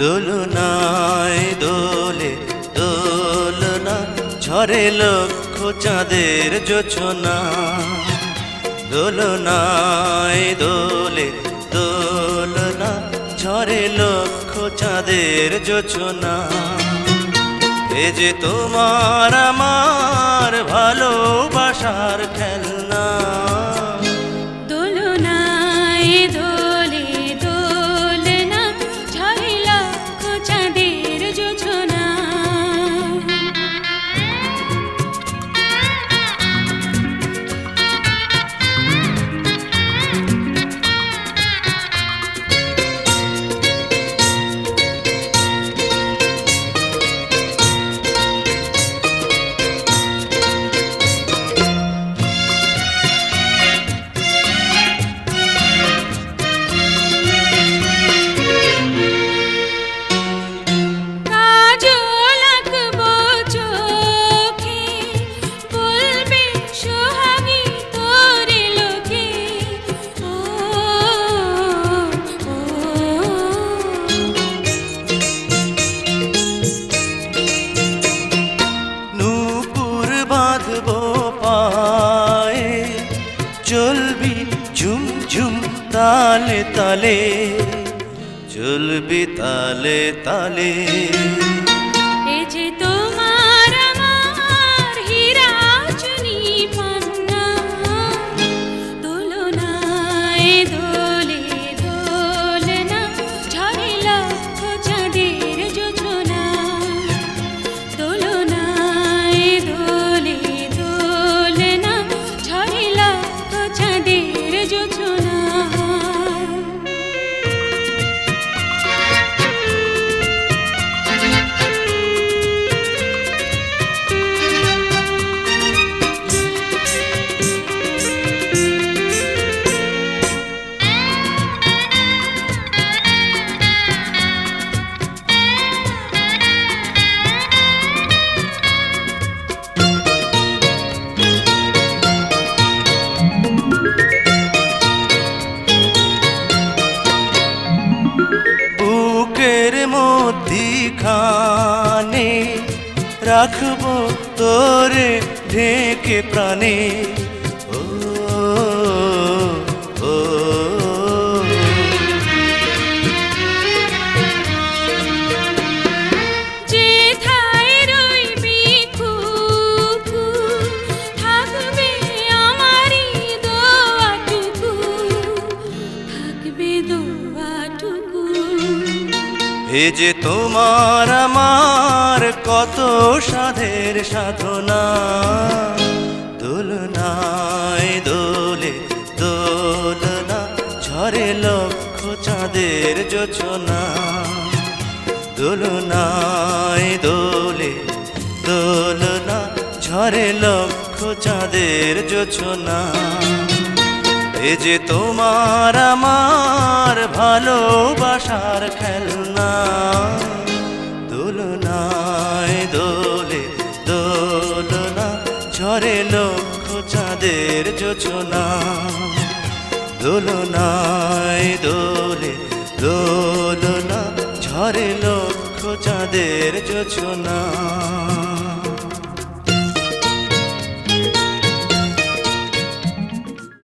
দোলনায় দোলে দোলনা ঝরে লক্ষ চাঁদের যোছনা। দোলনায় দোলে দোলনা ঝরে লক্ষ চাঁদের যোছনা। এ যে তোমার আমার ভালোবাসার খেলনা। চলবি ঝুম ঝুম তালে তালে চলবি তালে তালে। রাখব তোরে ঢেকে প্রাণে। এ যে তোমার আমার কত সাধের সাধনা। দোলনায় দোলে দোলনা, ঝরে লক্ষ চাঁদের যোচনা দোলনায় দোলে দোলনা, ঝরে লক্ষ চাঁদের যোচনা যে তোমার আমার ভালোবাসার খেলনা। দোলনায় দোলে দোলনা, ঝরে লক্ষ চাঁদের যোচনা দোলনায় দোলে দোলনা, ঝরে লক্ষ চাঁদের যোচনা